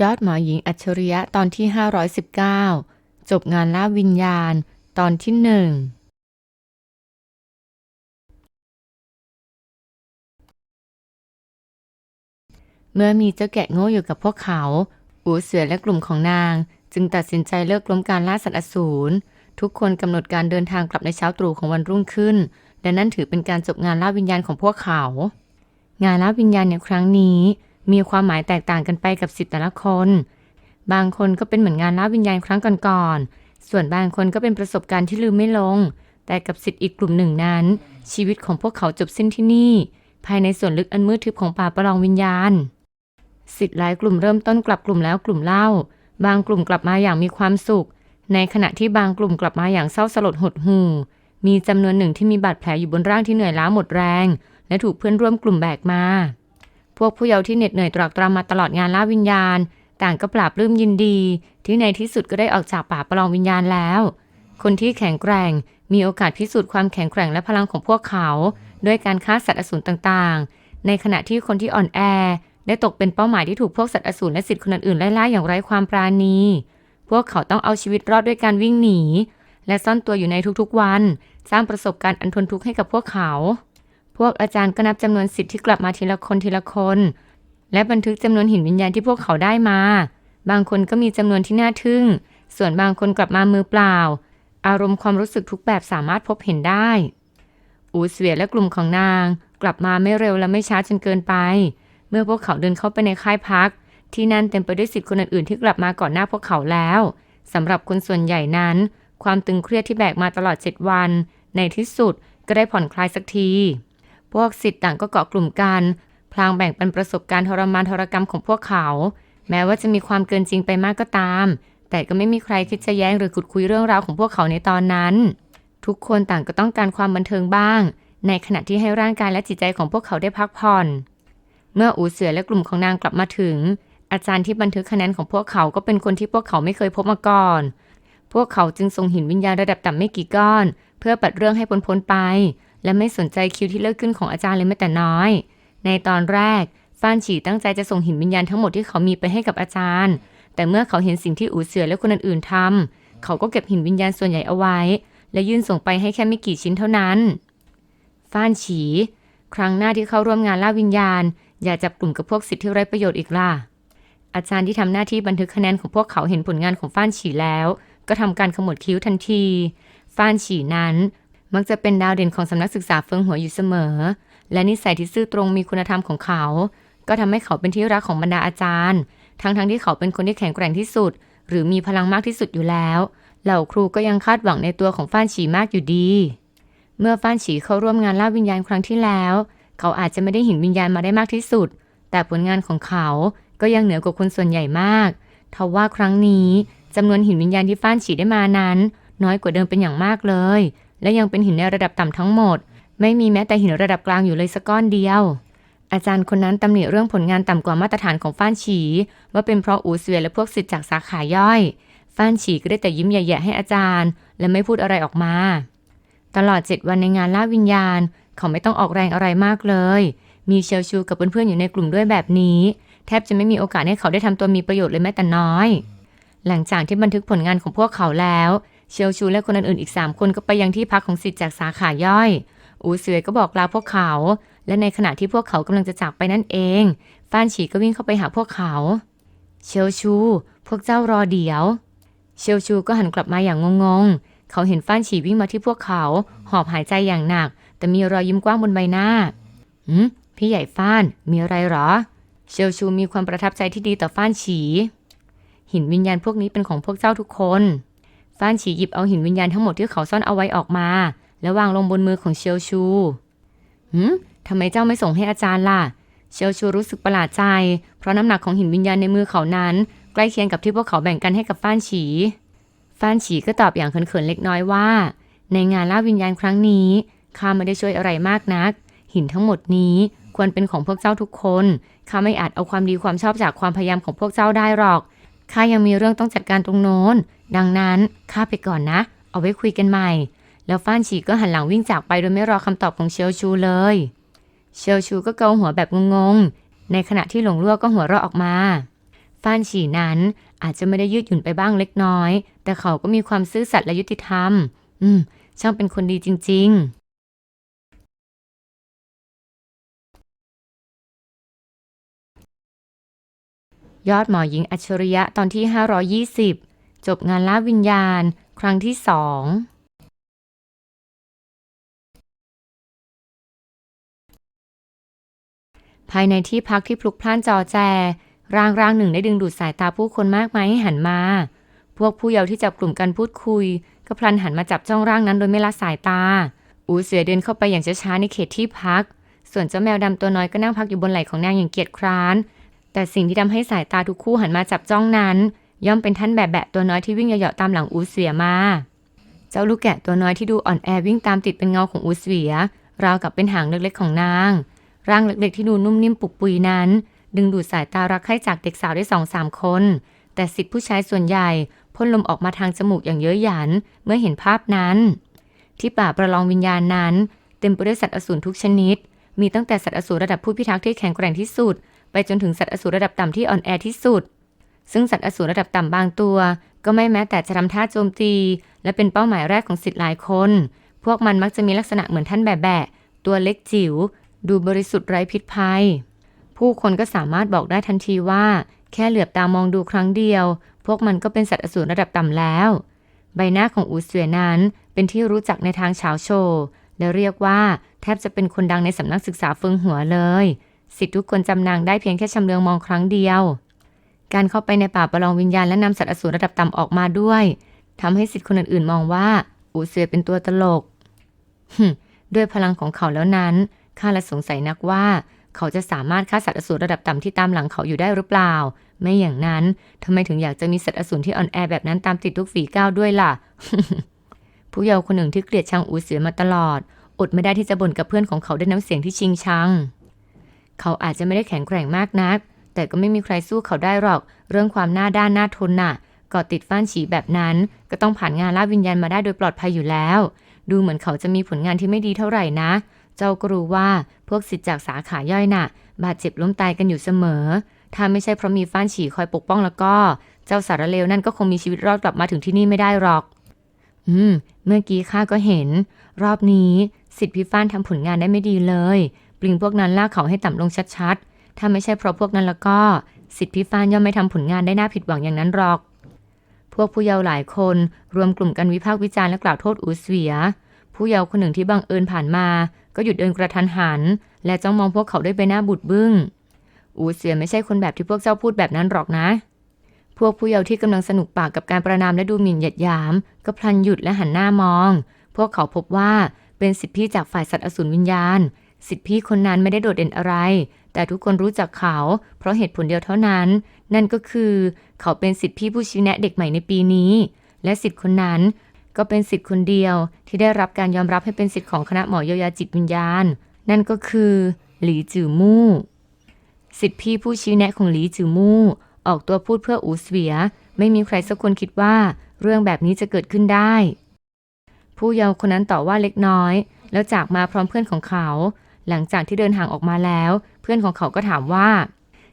ยอดหมอหญิงอัจฉริยะตอนที่ 519 จบงานล่าวิญญาณ ตอนที่หนึ่งเมื่อมีเจ้าแกะโง่อยู่กับพวกเขา อูเสือและกลุ่มของนาง จึงตัดสินใจเลิกล้มการล่าสัตว์อสูร ทุกคนกำหนดการเดินทางกลับในเช้าตรู่ของวันรุ่งขึ้น และนั่นถือเป็นการจบงานล่าวิญญาณของพวกเขา งานล่าวิญญาณในครั้งนี้ มีความหมายแตกต่างกันไปกับสิทธิ์แต่ละคน บางคนก็เป็นเหมือนงานล่าวิญญาณครั้งก่อนๆ ส่วนบางคนก็เป็นประสบการณ์ที่ลืมไม่ลง แต่กับสิทธิ์อีกกลุ่มหนึ่งนั้น ชีวิตของพวกเขาจบสิ้นที่นี่ ภายในส่วนลึกอันมืดทึบของป่าประลองวิญญาณ สิทธิ์หลายกลุ่มเริ่มต้นกลับกลุ่มแล้วกลุ่มเล่า บางกลุ่มกลับมาอย่างมีความสุข ในขณะที่บางกลุ่มกลับมาอย่างเศร้าสลดหดหู่ มีจำนวนหนึ่งที่มีบาดแผลอยู่บนร่างที่เหนื่อยล้าหมดแรง และถูกเพื่อนร่วมกลุ่มแบกมา พวกผู้เยาว์ที่เหน็ดเหนื่อยตรากตรำมาตลอดงานล่าวิญญาณ ต่างก็ปราบปลื้มยินดี ที่ในที่สุดก็ได้ออกจากป่าประลองวิญญาณแล้ว คนที่แข็งแกร่งมีโอกาสพิสูจน์ความแข็งแกร่งและพลังของพวกเขา ด้วยการฆ่าสัตว์อสูรต่างๆ ในขณะที่คนที่อ่อนแอ ได้ตกเป็นเป้าหมายที่ถูกพวกสัตว์อสูรและสิทธิ์คนอื่นๆไล่ล่าอย่างไร้ความปราณี พวกเขาต้องเอาชีวิตรอดด้วยการวิ่งหนี และซ่อนตัวอยู่ในทุกๆวัน สร้างประสบการณ์อันทนทุกข์ให้กับพวกเขา พวกอาจารย์ก็นับจำนวนสิทธิ์ที่กลับมาทีละคนทีละคน และบันทึกจำนวนหินวิญญาณที่พวกเขาได้มา บางคนก็มีจำนวนที่น่าทึ่ง ส่วนบางคนกลับมามือเปล่า อารมณ์ความรู้สึกทุกแบบสามารถพบเห็นได้ อูเสวียและกลุ่มของนาง กลับมาไม่เร็วและไม่ช้าจนเกินไป เมื่อพวกเขาเดินเข้าไปในค่ายพัก ที่นั่นเต็มไปด้วยสิทธิ์คนอื่นๆที่กลับมาก่อนหน้าพวกเขาแล้วสำหรับคนส่วนใหญ่นั้น ความตึงเครียดที่แบกมาตลอด 7 วัน ในที่สุดก็ได้ผ่อนคลายสักที วกสิทธิ์ต่างก็เกาะกลุ่มกัน พลางแบ่งปันประสบการณ์ทรมานทรกรรมของพวกเขา แม้ว่าจะมีความเกินจริงไปมากก็ตาม แต่ก็ไม่มีใครคิดจะแย้งหรือขุดคุยเรื่องราวของพวกเขาในตอนนั้น ทุกคนต่างก็ต้องการความบันเทิงบ้าง ในขณะที่ให้ร่างกายและจิตใจของพวกเขาได้พักผ่อน เมื่ออูเสือและกลุ่มของนางกลับมาถึง อาจารย์ที่บันทึกคะแนนของพวกเขาก็เป็นคนที่พวกเขาไม่เคยพบมาก่อน พวกเขาจึงส่งหินวิญญาณระดับต่ำไม่กี่ก้อน เพื่อปัดเรื่องให้พ้นพ้นไป และไม่สนใจคิวที่เลิกขึ้นของอาจารย์เลยแม้แต่น้อย ในตอนแรกฟ้านฉีตั้งใจจะส่งหินวิญญาณทั้งหมดที่เขามีไปให้กับอาจารย์ แต่เมื่อเขาเห็นสิ่งที่อูเสือและคนอื่นๆทำเขาก็เก็บหินวิญญาณส่วนใหญ่เอาไว้ และยื่นส่งไปให้แค่ไม่กี่ชิ้นเท่านั้นฟ้านฉี ครั้งหน้าที่เข้าร่วมงานล่าวิญญาณ อย่าจับกลุ่มกับพวกสิทธิ์ที่ไร้ประโยชน์อีกล่ะอาจารย์ที่ทำหน้าที่บันทึกคะแนนของพวกเขาเห็นผลงานของฟ้านฉีแล้ว ก็ทำการขมวดคิ้วทันทีฟ้านฉีนั้น มักจะเป็นดาวเด่นของสำนักศึกษาเฟิงหัวอยู่เสมอ และนิสัยที่ซื่อตรงมีคุณธรรมของเขา ก็ทำให้เขาเป็นที่รักของบรรดาอาจารย์ ทั้งๆที่เขาเป็นคนที่แข็งแกร่งที่สุด หรือมีพลังมากที่สุดอยู่แล้ว เหล่าครูก็ยังคาดหวังในตัวของฟ้านฉีมากอยู่ดี เมื่อฟ้านฉีเข้าร่วมงานล่าวิญญาณครั้งที่แล้ว เขาอาจจะไม่ได้เห็นวิญญาณมาได้มากที่สุด แต่ผลงานของเขาก็ยังเหนือกว่าคนส่วนใหญ่มาก ทว่าครั้งนี้จำนวนหินวิญญาณที่ฟ้านฉีได้มานั้น น้อยกว่าเดิมเป็นอย่างมากเลย และยังเป็นหินในระดับต่ำทั้งหมด ไม่มีแม้แต่หินระดับกลางอยู่เลยสักก้อนเดียว อาจารย์คนนั้นตำหนิเรื่องผลงานต่ำกว่ามาตรฐานของฟ้านฉี ว่าเป็นเพราะอูเสวียและพวกศิษย์จากสาขาย่อยฟ้านฉีก็ได้แต่ยิ้มแย่ๆให้อาจารย์ และไม่พูดอะไรออกมา ตลอดเจ็ดวันในงานล่าวิญญาณ เขาไม่ต้องออกแรงอะไรมากเลย มีเชลชูกับเพื่อนๆอยู่ในกลุ่มด้วยแบบนี้ แทบจะไม่มีโอกาสให้เขาได้ทำตัวมีประโยชน์เลยแม้แต่น้อย หลังจากที่บันทึกผลงานของพวกเขาแล้ว เชลชูและคนอื่นๆอีก 3 คนก็ไปยังที่พักของสิทธิ์จากสาขาย่อย อูเสวยก็บอกลาพวกเขา และในขณะที่พวกเขากำลังจะจากไปนั่นเองฟ้านฉีก็วิ่งเข้าไปหาพวกเขา เชลชู พวกเจ้ารอเดี๋ยว เชลชูก็หันกลับมาอย่างงงๆ เขาเห็นฟ้านฉีวิ่งมาที่พวกเขา หอบหายใจอย่างหนัก แต่มีรอยยิ้มกว้างบนใบหน้าหืมพี่ใหญ่ฟ้านมีอะไรหรอ เชลชูมีความประทับใจที่ดีต่อฟ้านฉี หินวิญญาณพวกนี้เป็นของพวกเจ้าทุกคน ฟ้านฉีหยิบเอาหินวิญญาณทั้งหมดที่เขาซ่อนเอาไว้ออกมา แล้ววางลงบนมือของเชลชูหืมทำไมเจ้าไม่ส่งให้อาจารย์ล่ะ เชลชูรู้สึกประหลาดใจ เพราะน้ำหนักของหินวิญญาณในมือเขานั้น ใกล้เคียงกับที่พวกเขาแบ่งกันให้กับฟ้านฉี ฟ้านฉีก็ตอบอย่างเขินๆเล็กน้อยว่า ในงานล่าวิญญาณครั้งนี้ข้าไม่ได้ช่วยอะไรมากนัก หินทั้งหมดนี้ควรเป็นของพวกเจ้าทุกคนข้าไม่อาจเอาความดีความชอบจากความพยายามของพวกเจ้าได้หรอก ข้ายังมีเรื่องต้องจัดการตรงโน้น ดังนั้นข้าไปก่อนนะ เอาไว้คุยกันใหม่ แล้วฟ้านฉีก็หันหลังวิ่งจากไปโดยไม่รอคำตอบของเชลชูเลย เชลชูก็เกาหัวแบบงงๆ ในขณะที่หลงลั่วก็หัวเราะออกมา ฟ้านฉีนั้นอาจจะไม่ได้ยืดหยุ่นไปบ้างเล็กน้อย แต่เขาก็มีความซื่อสัตย์และยุติธรรม อืม ช่างเป็นคนดีจริง ๆ ยอดหมอหญิงอัจฉริยะตอนที่ 520 จบงานล่าวิญญาณ ครั้งที่สองภายในที่พักที่พลุกพล่านจอแจ ร่างร่างหนึ่งได้ดึงดูดสายตาผู้คนมากมายให้หันมา พวกผู้เยาว์ที่จับกลุ่มกันพูดคุย ก็พลันหันมาจับจ้องร่างนั้นโดยไม่ละสายตา อูเสือเดินเข้าไปอย่างช้าๆในเขตที่พัก ส่วนเจ้าแมวดำตัวน้อยก็นั่งพักอยู่บนไหล่ของนางอย่างเกียจคร้าน แต่สิ่งที่ทำให้สายตาทุกคู่หันมาจับจ้องนั้น ย่อมเป็นท่านแบบแบะตัวน้อยที่วิ่งเหยาะๆตามหลังอูเสือมา เจ้าลูกแกะตัวน้อยที่ดูอ่อนแอวิ่งตามติดเป็นเงาของอูเสือราวกับเป็นหางเล็กๆของนาง ร่างเล็กๆที่ดูนุ่มนิ่มปุกปุยนั้น ดึงดูดสายตารักใคร่จากเด็กสาวได้สองสามคน แต่สิทธิผู้ชายส่วนใหญ่พ่นลมออกมาทางจมูกอย่างเย้ยหยันเมื่อเห็นภาพนั้น ที่ป่าประลองวิญญาณนั้น เต็มไปด้วยสัตว์อสูรทุกชนิด มีตั้งแต่สัตว์อสูรระดับผู้พิทักษ์ที่แข็งแกร่งที่สุด ไปจนถึงสัตว์อสูรระดับต่ำที่อ่อนแอที่สุด ซึ่งสัตว์อสูรระดับต่ำบางตัว ก็ไม่แม้แต่จะทำท่าโจมตี และเป็นเป้าหมายแรกของสิทธิ์หลายคน พวกมันมักจะมีลักษณะเหมือนท่านแบะแบะตัวเล็กจิ๋วดูบริสุทธิ์ไร้พิษภัย ผู้คนก็สามารถบอกได้ทันทีว่า แค่เหลือบตามองดูครั้งเดียว พวกมันก็เป็นสัตว์อสูรระดับต่ำแล้ว ใบหน้าของอูเสวียนั้นเป็นที่รู้จักในทางเฉาโชและเรียกว่า แทบจะเป็นคนดังในสำนักศึกษาเฟิงหัวเลย สิทธิ์ทุกคนจำนางได้เพียงแค่ชำเลืองมองครั้งเดียว การเข้าไปในป่าประลองวิญญาณและนำสัตว์อสูรระดับต่ำออกมาด้วยทำให้สิทธิ์คนอื่นๆ มองว่าอูเสวีเป็นตัวตลกหึด้วยพลังของเขาแล้วนั้นข้าละสงสัยนักว่า เขาจะสามารถฆ่าสัตว์อสูรระดับต่ำที่ตามหลังเขาอยู่ได้หรือเปล่า ไม่อย่างนั้นทำไมถึงอยากจะมีสัตว์อสูรที่อ่อนแอแบบนั้นตามติดทุกฝีก้าวด้วยล่ะ ผู้เยาว์คนหนึ่งที่เกลียดชังอูเสือมาตลอด อดไม่ได้ที่จะบ่นกับเพื่อนของเขาด้วยน้ำเสียงที่ชิงชัง เขาอาจจะไม่ได้แข็งแกร่งมากนัก แต่ก็ไม่มีใครสู้เขาได้หรอก เรื่องความหน้าด้านหน้าทนน่ะก่อติดฟ้านฉีแบบนั้น ก็ต้องผ่านงานล่าวิญญาณมาได้โดยปลอดภัยอยู่แล้ว ดูเหมือนเขาจะมีผลงานที่ไม่ดีเท่าไหร่นะ เจ้าก็รู้ว่าพวกสิทธิ์จากสาขาย่อยน่ะ บาดเจ็บล้มตายกันอยู่เสมอ ถ้าไม่ใช่เพราะมีฟ้านฉีคอยปกป้องแล้วก็ เจ้าสารเลวนั่นก็คงมีชีวิตรอดกลับมาถึงที่นี่ไม่ได้หรอก อืม เมื่อกี้ข้าก็เห็น รอบนี้สิทธิ์พี่ฟ้านทำผลงานได้ไม่ดีเลย ลิงพวกนั้นลากเขาให้ต่ำลงชัดๆ ถ้าไม่ใช่เพราะพวกนั้นแล้วก็ สิทธิพี่ฟ้านย่อมไม่ทำผลงานได้น่าผิดหวังอย่างนั้นหรอก พวกผู้เยาว์หลายคนรวมกลุ่มกันวิพากษ์วิจารณ์และกล่าวโทษอูเสวีย ผู้เยาว์คนหนึ่งที่บังเอิญผ่านมา ก็หยุดเดินกระทันหัน และจ้องมองพวกเขาด้วยใบหน้าบุดบึ้ง อูเสือไม่ใช่คนแบบที่พวกเจ้าพูดแบบนั้นหรอกนะพวกผู้เยาว์ที่กำลังสนุกปากกับการประนามและดูหมิ่นหยียดยาม ก็พลันหยุดและหันหน้ามอง พวกเขาพบว่าเป็นสิทธิพี่จากฝ่ายสัตว์อสูรวิญญาณ สิทธิพี่คนนั้นไม่ได้โดดเด่นอะไร แต่ทุกคนรู้จักเขา เพราะเหตุผลเดียวเท่านั้น นั่นก็คือเขาเป็นสิทธิพี่ผู้ชี้แนะเด็กใหม่ในปีนี้ และสิทธิคนนั้นก็เป็นสิทธิ์คนเดียวที่ได้รับการยอมรับให้เป็นสิทธิ์ของคณะหมอเยียวยาจิตวิญญาณ นั่นก็คือหลีจือมู่สิทธิพี่ผู้ชี้แนะของหลีจือมู่ออกตัวพูดเพื่ออูเสวีย ไม่มีใครสักคนคิดว่า เรื่องแบบนี้จะเกิดขึ้นได้ ผู้เยาว์คนนั้นต่อว่าเล็กน้อย แล้วจากมาพร้อมเพื่อนของเขา หลังจากที่เดินห่างออกมาแล้ว เพื่อนของเขาก็ถามว่า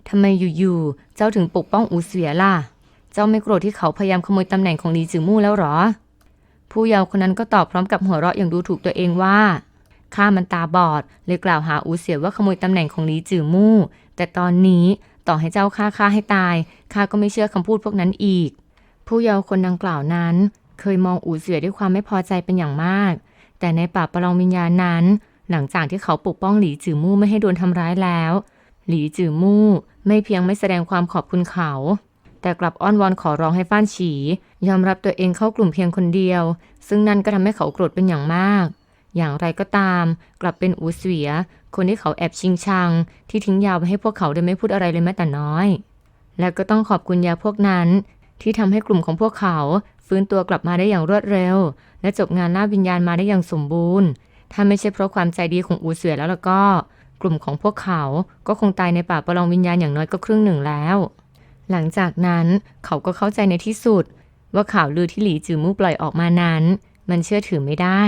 ทำไมอยู่ๆเจ้าถึงปกป้องอูเสียล่ะ เจ้าไม่โกรธที่เขาพยายามขโมยตำแหน่งของลีจือมู่แล้วหรอ ผู้เยาว์คนนั้นก็ตอบพร้อมกับหัวเราะอย่างดูถูกตัวเองว่าข้ามันตาบอดเลยกล่าวหาอูเสียว่าขโมยตำแหน่งของลีจือมู่ แต่ตอนนี้ต่อให้เจ้าฆ่าข้าให้ตายข้าก็ไม่เชื่อคำพูดพวกนั้นอีก ผู้เยาว์คนดังกล่าวนั้น เคยมองอูเสียด้วยความไม่พอใจเป็นอย่างมาก แต่ในป่าประลองวิญญาณนั้น หลังจากที่เขาปกป้องหลีจือมู่ไม่ให้โดนทำร้ายแล้ว หลีจือมู่ไม่เพียงไม่แสดงความขอบคุณเขา แต่กลับอ้อนวอนขอร้องให้ฟ้านฉียอมรับตัวเองเข้ากลุ่มเพียงคนเดียว ซึ่งนั่นก็ทำให้เขาโกรธเป็นอย่างมาก อย่างไรก็ตาม กลับเป็นอูเสวีย คนที่เขาแอบชิงชัง ที่ทิ้งยาวไว้ให้พวกเขาโดยไม่พูดอะไรเลยแม้แต่น้อย และก็ต้องขอบคุณยาพวกนั้น ที่ทำให้กลุ่มของพวกเขา ฟื้นตัวกลับมาได้อย่างรวดเร็ว และจบงานล่าวิญญาณมาได้อย่างสมบูรณ์ ถ้าไม่ใช่เพราะความใจดีของอูเสวียแล้วล่ะก็ กลุ่มของพวกเขาก็คงตายในป่าประลองวิญญาณอย่างน้อยก็ครึ่งหนึ่งแล้ว หลังจากนั้นเขาก็เข้าใจในที่สุด ว่าข่าวลือที่หลีจือมู่ปล่อยออกมานั้น มันเชื่อถือไม่ได้